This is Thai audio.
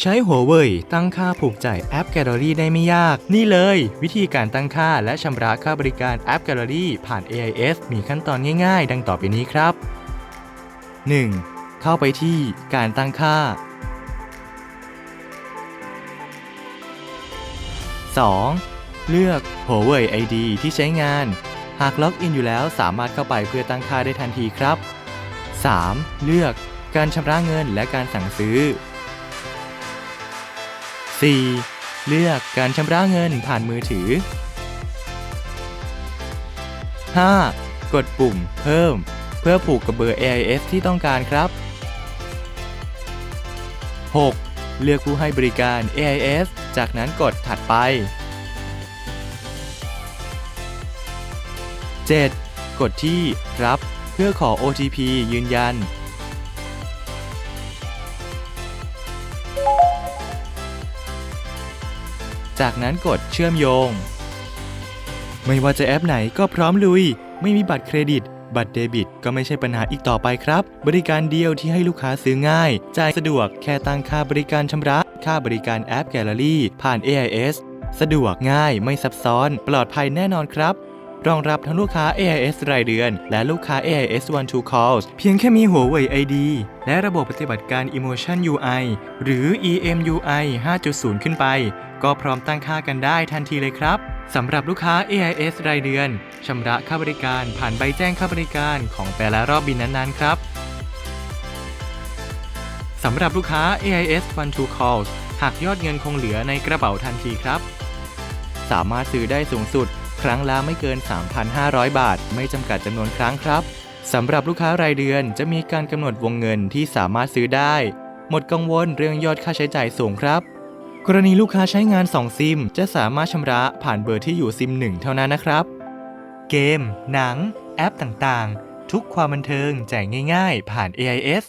ใช้หัวเว่ยตั้งค่าผูกจ่ายแอปแกลเลอรี่ได้ไม่ยาก นี่เลย วิธีการตั้งค่าและชำระค่าบริการแอปแกลเลอรี่ผ่าน AIS มีขั้นตอนง่ายๆ ดังต่อไปนี้ครับ 1. เข้าไปที่การตั้งค่า 2. เลือก Huawei ID ที่ใช้งาน หากล็อกอินอยู่แล้วสามารถเข้าไปเพื่อตั้งค่าได้ทันทีครับ 3. เลือกการชำระเงินและการสั่งซื้อ 4. เลือกการชำระเงินผ่านมือถือ 5. กดปุ่มเพิ่ม เพื่อผูกกับเบอร์ AIS ที่ต้องการครับ 6. เลือกผู้ให้บริการ AIS จากนั้นกดถัดไป 7. กดที่รับ เพื่อขอ OTP ยืนยัน จากนั้นกดเชื่อมโยง ไม่ว่าจะแอปไหนก็พร้อมลุย ไม่มีบัตรเครดิต บัตรเดบิต ก็ไม่ใช่ปัญหาอีกต่อไปครับ บริการเดียวที่ให้ลูกค้าซื้อง่าย จ่ายสะดวกแค่ตั้งค่าบริการชำระ ค่าบริการแอปแกลเลอรี่ผ่าน AIS สะดวกง่ายไม่ซับซ้อน ปลอดภัยแน่นอนครับ รองรับทั้งลูกค้า AIS รายเดือน และลูกค้า AIS One to Calls เพียงแค่มีหัวเว่ย ID และระบบปฏิบัติการ Emotion UI หรือ EMUI 5.0 ขึ้นไป ก็พร้อมตั้งค่ากันได้ทันทีเลยครับสำหรับลูกค้า AIS รายเดือนชำระค่าบริการผ่านใบแจ้งค่าบริการของแต่ละรอบบินนั้นๆ ครับสำหรับลูกค้า AIS One to Calls หากยอดเงินคงเหลือในกระเป๋าทันทีครับ สามารถซื้อได้สูงสุด รั้งละไม่เกิน 3,500 บาท ไม่จำกัดจำนวนครั้งครับสำหรับลูกค้ารายเดือนจะมีการกำหนดวงเงินที่สามารถซื้อได้ หมดกังวลเรื่องยอดค่าใช้จ่ายสูงครับ กรณีลูกค้าใช้งาน 2 ซิม จะสามารถชำระผ่านเบอร์ที่อยู่ซิม 1 เท่านั้นนะครับ เกม หนัง แอปต่างๆ ทุกความบันเทิงจ่ายง่าย ๆ ผ่าน AIS